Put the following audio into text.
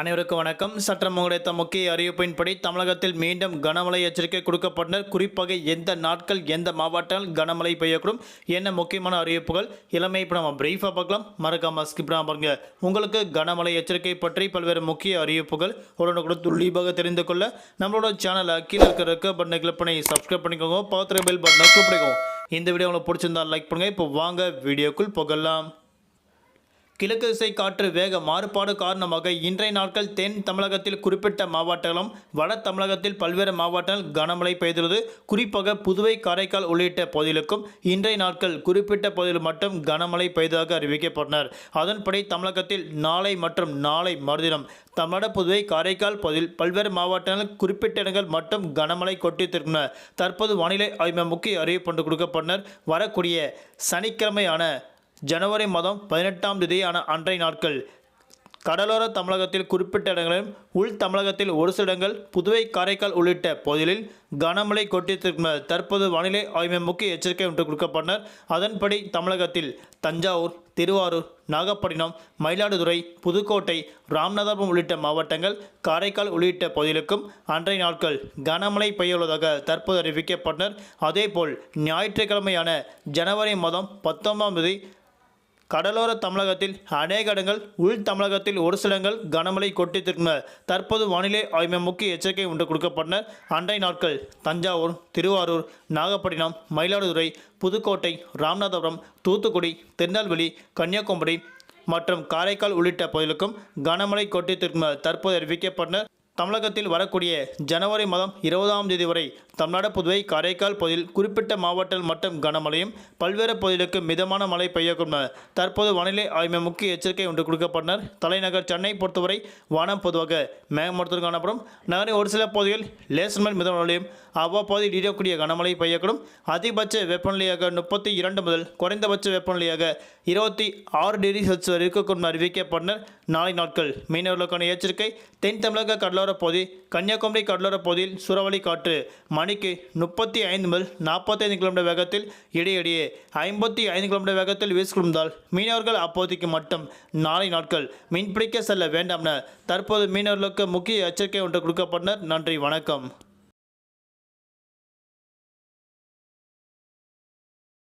அனைவருக்கும் வணக்கம். சற்றம் கிடைத்த முக்கிய அறிவிப்பின்படி தமிழகத்தில் மீண்டும் கனமழை எச்சரிக்கை கொடுக்கப்பட்டனர் குறிப்பாக எந்த நாட்கள் எந்த மாவட்டங்கள் கனமழை பெய்யக்கூடும் என்ன முக்கியமான அறிவிப்புகள். இளமை இப்போ நம்ம பிரீஃபாக பார்க்கலாம். மறக்காம ஸ்கிப் பாருங்க. உங்களுக்கு கனமழை எச்சரிக்கை பற்றி பல்வேறு முக்கிய அறிவிப்புகள் உடனுக்குடன் துல்லியமாக தெரிந்து கொள்ள நம்மளோட சேனலை கீழே இருக்கிற இருக்க பட்டனை கிளிக் பண்ணி சப்ஸ்கிரைப் பண்ணிக்கோங்க. பக்கத்தில் பெல் பட்டனை கிளிக் பண்ணிக்கோங்க. இந்த வீடியோ உங்களுக்கு பிடிச்சிருந்தா லைக் பண்ணுங்க. இப்போ வாங்க வீடியோக்குள் போகலாம். கிழக்கு திசை காற்று வேக மாறுபாடு காரணமாக இன்றைய நாட்கள் தென் தமிழகத்தில் குறிப்பிட்ட மாவட்டங்களும் வட தமிழகத்தில் பல்வேறு மாவட்டங்கள் கனமழை பெய்துள்ளது. குறிப்பாக புதுவை காரைக்கால் உள்ளிட்ட பகுதிகளுக்கும் இன்றைய நாட்கள் குறிப்பிட்ட பகுதியில் மட்டும் கனமழை பெய்ததாக அறிவிக்கப்பட்டனர். அதன்படி தமிழகத்தில் நாளை மற்றும் நாளை மறுதினம் தமிழக புதுவை காரைக்கால் பகுதியில் பல்வேறு மாவட்டங்களில் குறிப்பிட்ட இடங்கள் மட்டும் கனமழை கொட்டித்திருக்கின்றன தற்போது வானிலை ஆய்வு முக்கிய அறிவிப்பு கொண்டு கொடுக்கப்பட்டனர். வரக்கூடிய சனிக்கிழமையான ஜனவரி மாதம் பதினெட்டாம் தேதியான அன்றைய நாட்கள். கடலோர தமிழகத்தில் குறிப்பிட்ட இடங்களிலும் உள் தமிழகத்தில் ஒரு சில இடங்கள் புதுவை காரைக்கால் உள்ளிட்ட பகுதிகளில் கனமழை கொட்டியிருக்கின்றனர் தற்போது வானிலை ஆய்வு முக்கிய எச்சரிக்கை ஒன்று கொடுக்கப்பட்டனர். அதன்படி தமிழகத்தில் தஞ்சாவூர் திருவாரூர் நாகப்பட்டினம் மயிலாடுதுறை புதுக்கோட்டை ராமநாதபுரம் உள்ளிட்ட மாவட்டங்கள் காரைக்கால் உள்ளிட்ட பகுதிகளுக்கும் அன்றைய நாட்கள் கனமழை பெய்யுள்ளதாக தற்போது அறிவிக்கப்பட்டனர். அதேபோல் ஞாயிற்றுக்கிழமையான ஜனவரி மாதம் பத்தொன்பதாம் தேதி கடலோர தமிழகத்தில் அநேக இடங்கள் உள் தமிழகத்தில் ஒரு சில இடங்கள் கனமழை கொட்டித்திருக்கின்றன. தற்போது வானிலை ஆய்வு முக்கிய எச்சரிக்கை ஒன்று கொடுக்கப்பட்டன அண்டை நாட்கள் தஞ்சாவூர் திருவாரூர் நாகப்பட்டினம் மயிலாடுதுறை புதுக்கோட்டை ராமநாதபுரம் தூத்துக்குடி திருநெல்வேலி கன்னியாகுமரி மற்றும் காரைக்கால் உள்ளிட்ட பகுதிகளுக்கும் கனமழை கொட்டித்திருக்கின்றன. தற்போது அறிவிக்கப்பட்டன தமிழகத்தில் வரக்கூடிய ஜனவரி மாதம் இருபதாம் தேதி வரை தமிழ்நாடு புதுவை காரைக்கால் பகுதியில் குறிப்பிட்ட மாவட்டங்கள் மட்டும் கனமழையும் பல்வேறு பகுதிகளுக்கு மிதமான மழை பெய்யக்கூடும் தற்போது வானிலை ஆய்வு முக்கிய எச்சரிக்கை ஒன்று கொடுக்கப்பட்டனர். தலைநகர் சென்னை பொறுத்தவரை வானம் பொதுவாக மேகமூட்டத்தில் காணப்படும். நகரின் ஒரு சில பகுதிகள் லேசர் மேல் மிதமான மழையும் அவ்வப்பகுதியில் இடக்கூடிய கனமழை பெய்யக்கூடும். அதிகபட்ச வெப்பநிலையாக முப்பத்தி இரண்டு முதல் குறைந்தபட்ச வெப்பநிலையாக இருபத்தி ஆறு டிகிரி செல்சியஸ் வரை இருக்கக்கூடும் அறிவிக்கப்பட்டனர். நாளை நாட்கள் மீனவர்களுக்கான எச்சரிக்கை தென் தமிழக கடலோர பகுதி கன்னியாகுமரி கடலோரப் பகுதியில் சூறாவளி காற்று. மணிக்கு முப்பத்தி ஐந்து முதல் நாற்பத்தைந்து கிலோமீட்டர் வேகத்தில் இடையிடையே ஐம்பத்தி ஐந்து கிலோமீட்டர் வேகத்தில் வீசிக்கொண்டால் மீனவர்கள் அப்போதைக்கு மட்டும் நாளை நாட்கள். மீன்பிடிக்க செல்ல வேண்டாம் என தற்போது மீனவர்களுக்கு முக்கிய எச்சரிக்கை ஒன்று கொடுக்கப்பட்டனர். நன்றி வணக்கம்.